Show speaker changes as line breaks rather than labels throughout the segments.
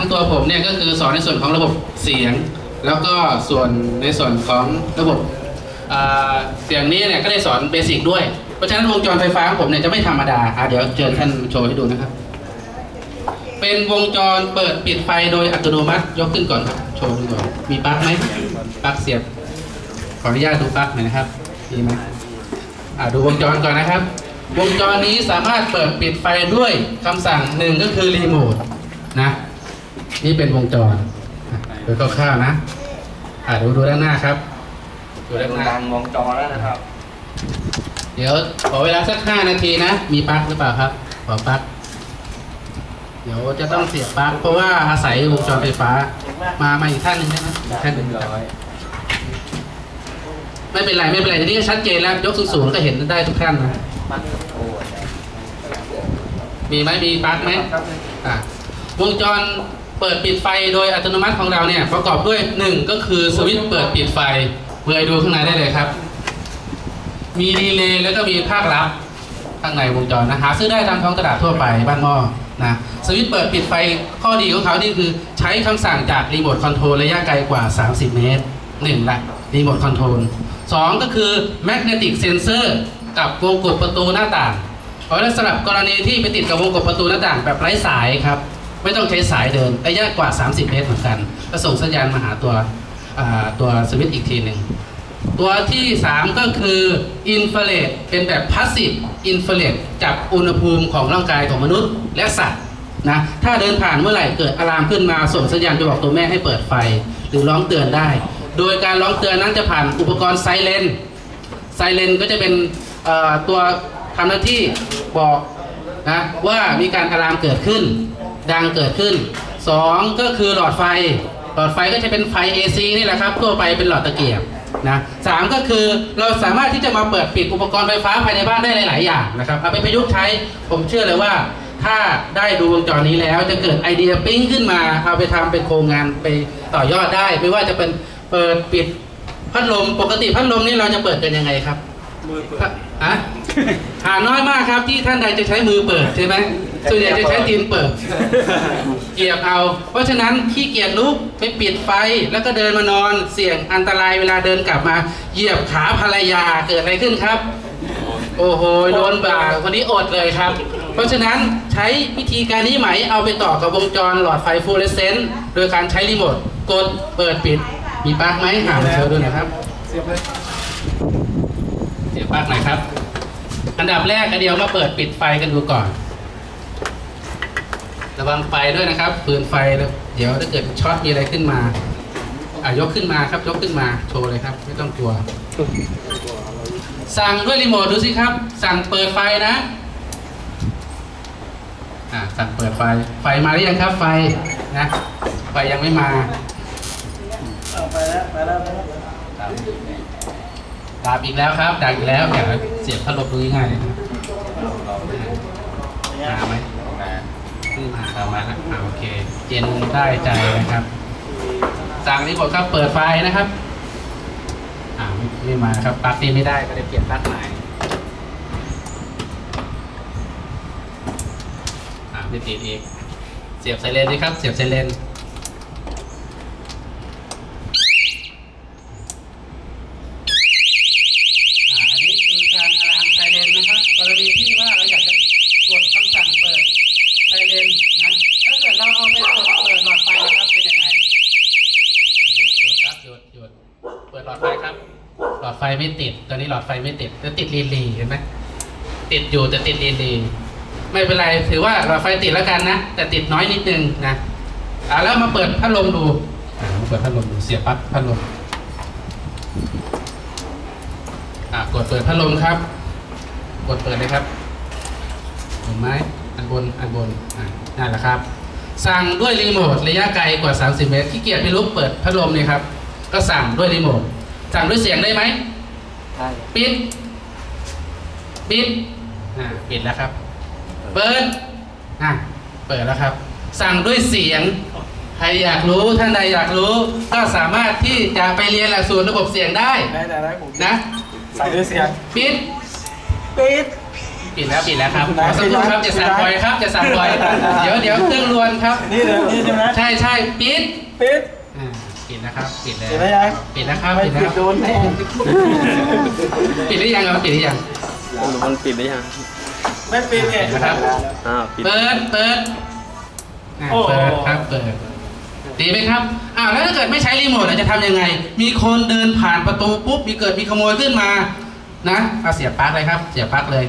ของตัวผมเนี่ยก็คือสอนในส่วนของระบบเสียง แล้วก็ส่วนในส่วนของระบบเสียงนี้เนี่ยก็ได้สอนเบสิกด้วย เพราะฉะนั้นวงจรไฟฟ้าของผมเนี่ยจะไม่ธรรมดาอะเดี๋ยวเชิญท่านโชว์ให้ดูนะครับ เป็นวงจรเปิดปิดไฟโดยอัตโนมัติยกขึ้นก่อนครับโชว์ดูก่อนมีปลั๊กไหมปลั๊กเสียบ ขออนุญาตดูปลั๊กหน่อยนะครับมีไหมอาดูวงจรก่อนนะครับ วงจรนี้สามารถเปิดปิดไฟด้วยคำสั่งหนึ่งก็คือรีโมทนะ นี่เป็นวงจรอะโดยคร่าวๆนะอ่าดูดูด้านหน้าครับ ดูด้านหน้า
ดังวงจรแล้วนะครับ
เดี๋ยวขอเวลาสักห้านาทีนะ มีปลั๊กหรือเปล่าครับ ขอปลั๊ก เดี๋ยวจะต้องเสียบปลั๊กเพราะว่าอาศัยวงจรไฟฟ้า มามาอีกท่านหนึงได้ไหมอีกท่านหนึ่งครับไม่เป็นไรไม่เป็นไรทีนี้ก็ชัดเจนแล้ว ยกสูงๆก็เห็นได้ทุกท่านนะ
มันโอ้ย
มีไหมมีปลั๊กไหมอะวงจร เปิดปิดไฟโดยอัตโนมัติของเราเนี่ยประกอบด้วยหนึ่งก็คือสวิตช์เปิดปิดไฟเมื่อดูข้างในได้เลยครับ มีดีเลย์แล้วก็มีภาครับข้างในวงจรนะหาซื้อได้ตามท้องตลาดทั่วไปบ้านหม้อนะสวิตช์เปิดปิดไฟข้อดีของเขานี่คือใช้คำสั่งจากรีโมทคอนโทรลระยะไกลกว่า 30 เมตรหนึ่งละรีโมทคอนโทรลสองก็คือแมกเนติกเซนเซอร์กับวงกดประตูหน้าต่างเพราะฉะนั้นสำหรับกรณีที่ไปติดกับวงกบประตูหน้าต่างแบบไร้สายครับ ไม่ต้องใช้สายเดินระยะกว่า 30 เมตรเหมือนกันก็ส่งสัญญาณมาหาตัวตัวสวิตช์อีกทีหนึ่งตัวที่ 3 ก็คืออินฟราเรดเป็นแบบพาสซีฟอินฟราเรดจับอุณหภูมิของร่างกายของมนุษย์และสัตว์นะถ้าเดินผ่านเมื่อไหร่เกิดอะลามขึ้นมาส่งสัญญาณไปบอกตัวแม่ให้เปิดไฟ หรือร้องเตือนได้ โดยการร้องเตือนนั้นจะผ่านอุปกรณ์ไซเรนไซเรนก็จะเป็นตัวทำหน้าที่บอกนะว่ามีการอะลามเกิดขึ้น ดังเกิดขึ้น 2 ก็คือหลอดไฟ หลอดไฟก็จะเป็นไฟ AC นี่แหละครับทั่วไปเป็นหลอดตะเกียบนะสามก็คือเราสามารถที่จะมาเปิดปิดอุปกรณ์ไฟฟ้าภายในบ้านได้หลาย ๆ อย่างนะครับเอาไปประยุกต์ใช้ผมเชื่อเลยว่า ถ้าได้ดูวงจรนี้แล้วจะเกิดไอเดียปิ๊งขึ้นมา เอาไปทำเป็นโครงงานไปต่อยอดได้ ไม่ว่าจะเป็นเปิดปิดพัดลมปกติพัดลมนี่เราจะเปิดกันยังไงครับ มือเปิดอะหาน้อยมากครับที่ท่านใดจะใช้มือเปิดใช่ไหมส่วนใหญ่จะใช้ตีนเปิดเหยียบเอา เพราะฉะนั้นขี้เกียจลุกไปปิดไฟแล้วก็เดินมานอนเสี่ยงอันตรายเวลาเดินกลับมา เหยียบขาภรรยาเกิดอะไรขึ้นครับ โอ้โหโดนบ่าคนนี้อดเลยครับ เพราะฉะนั้นใช้วิธีการนี้ไหมเอาไปต่อกับวงจรหลอดไฟฟลูออเรสเซนต์โดยการใช้รีโมทกดเปิดปิดมีปลั๊กไหมหามาโชว์ด้วยนะครับ
เสียบเลย
เสียบ ปลั๊กหน่อยครับ อันดับแรกเดียวมาเปิดปิดไฟกันดูก่อน ระวังไฟด้วยนะครับปืนไฟเดี๋ยวถ้าเกิดช็อตมีอะไรขึ้นมาอะยกขึ้นมาครับยกขึ้นมาโชว์เลยครับ ไม่ต้องกลัว สั่งด้วยรีโมทดูสิครับ สั่งเปิดไฟนะอ่าสั่งเปิดไฟไฟมาหรือยังครับ ไฟนะไฟยังไม่มา
ไปแล้วไปแล้วไปแล้ว
ดาบอีกแล้วครับดาบอีกแล้วอย่าเสียบพัดลมดูง่ายๆมาไหมขึ้นมาเอามาแล้วอ่าโอเคเจนได้ใจนะครับ สั่งรีโมทครับเปิดไฟนะครับอ่าไม่มาครับปลั๊กนี้ไม่ได้ก็เลยเปลี่ยนปลั๊กใหม่อ่าไม่ติดอีกเสียบไซเรนดีครับ เสียบไซเรน อ่าอันนี้คือการอะลามไซเรนนะครับ กรณีที่ว่าเราอยากจะกดคำสั่งเปิดไซเรนนะ ถ้าเกิดเราเอาไปกดเปิดหลอดไฟนะครับเป็นยังไงหยุดหยุดครับหยุดหยุดเปิดหลอดไฟครับ หลอดไฟไม่ติดตอนนี้หลอดไฟไม่ติดจะติดรีลีเห็นไหมติดอยู่แต่ติดรีลีไม่เป็นไรถือว่าหลอดไฟติดแล้วกันนะแต่ติดน้อยนิดนึงนะอ่าแล้วมาเปิดพัดลมดูอ่ามาเปิดพัดลมดูเสียบปลั๊กพัดลมอะกดเปิดพัดลมครับ กดเปิดเลยครับเห็นไหม อันบนอันบนอะนั่นแหละครับ สั่งด้วยรีโมทระยะไกลกว่า 30 เมตรขี้เกียจไม่ลุกเปิดพัดลมเนี่ยครับ ก็สั่งด้วยรีโมทสั่งด้วยเสียงได้ไหม
ใช่
ปิดปิดอ่าปิดแล้วครับ เปิดอะเปิดแล้วครับ สั่งด้วยเสียงใครอยากรู้ท่านใดอยากรู้ ก็สามารถที่จะไปเรียนหลักสูตรระบบเสียงได้
ได้ได้ได้ผม
นะ
ใส่ด้วยเสียง
ปิด
ปิด
ปิปิดแล้วปิดแล้วครับขอสักครู่ครับจะสั่งบ่อยครับจะสั่งบ่อยเดี๋ยวเดี๋ยวเครื่องรวนครับ
นี่เลยนี่ใช่ไหม
ใช่ใช่ปิด
ปิด
อ่าปิดนะครับปิดแล้ว
ปิดแล้วยัง
ปิดแล้วครับ
ไม่
ปิด
ปิ
แล้
ด
ว
โดนแน่
ปิดหรือยังครับปิดหรือยัง
มันปิดหรือยัง
ไม่ปิดไง
ปิดนะครับ
อ่าปิด
เปิดเปิดอ่า
โอ้
เปิดครับเปิดดีไหมครับอ้าวแล้วถ้าเกิดไม่ใช้รีโมทเราจะทำยังไง มีคนเดินผ่านประตูปุ๊บมีเกิดมีขโมยขึ้นมานะเอาเสียบปลั๊กเลยครับ เสียบปลั๊กเลย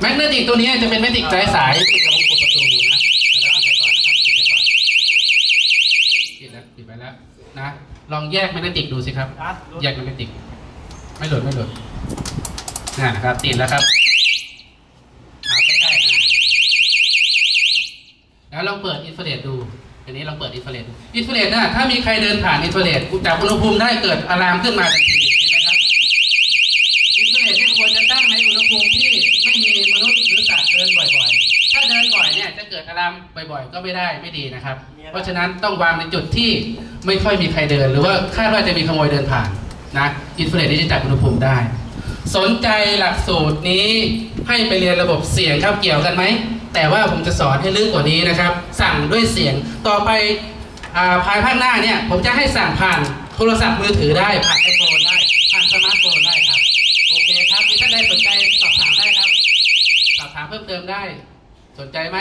แมกเนติกตัวนี้จะเป็นแมกเนติกสายสายติดกับวบประตูนะแล้วปิดไว้ก่อนนะครับปิดไว้ก่อนปิดแล้วปิดไว้แล้วนะลองแยกแมกเนติกดูสิครับ แยกแมกเนติก ไม่หลุดไม่หลุดน่นะครับติดแล้วครับเอาใกล้ๆอะแล้วลองเปิดอินฟราเรดดูอันนี้ลองเปิดอินฟราเรดดูอินฟราเรดน่ะถ้ามีใครเดินผ่านอินฟราเรดจากอุณหภูมิได้เกิดอะลามขึ้นมาทันที เนี่ยจะเกิดอะลามบ่อยๆ ก็ไม่ได้ไม่ดีนะครับ เพราะฉะนั้นต้องวางในจุดที่ไม่ค่อยมีใครเดิน หรือว่าคาดว่าจะมีขโมยเดินผ่านนะอินฟราเรดนี่จะจับอุณหภูมิได้ สนใจหลักสูตรนี้ให้ไปเรียนระบบเสียงครับเกี่ยวกันไหม แต่ว่าผมจะสอนให้ลึกกว่านี้นะครับ สั่งด้วยเสียงต่อไปอ่าภายภาคหน้าเนี่ยผมจะให้สั่งผ่านโทรศัพท์มือถือได้ผ่านไอโฟนได้ผ่านสมาร์ทโฟนได้ครับ โอเคครับมีท่านใดสนใจสอบถามได้ครับ สอบถามเพิ่มเติมได้ สนใจไหม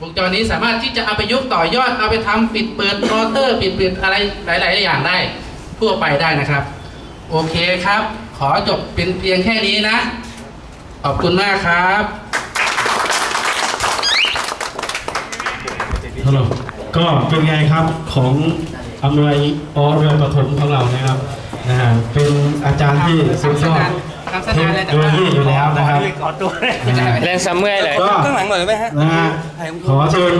วงจรนี้สามารถที่จะเอาไปยกต่อยอดเอาไปทำปิดเปิดมอเตอร์ปิดเปิดอะไรหลาย ๆ อย่างได้ ทั่วไปได้นะครับ โอเคครับ ขอจบเป็นเพียงแค่นี้นะ ขอบคุณมากครับ
ฮัลโหลก็เป็นไงครับของอำนวยอเรือปฐมของเรานะครับนะฮะเป็นอาจารย์ที่สุดยอด
ทำส
เท
นาน
ค
เลย
โนโลยีอยู่แล้วนะครับ
ขอตัวเลย
นะฮะ
เล่นซ้ำเมื่อยเลย
ก็
ข้างหลังหน่อยไหมฮะ
นะฮะขอเชิญ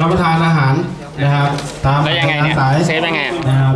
รับประทานอาหารนะครับตาม
แล้วยังไงเนี่ย
สาย
เซฟยังไงอะ
นะครับ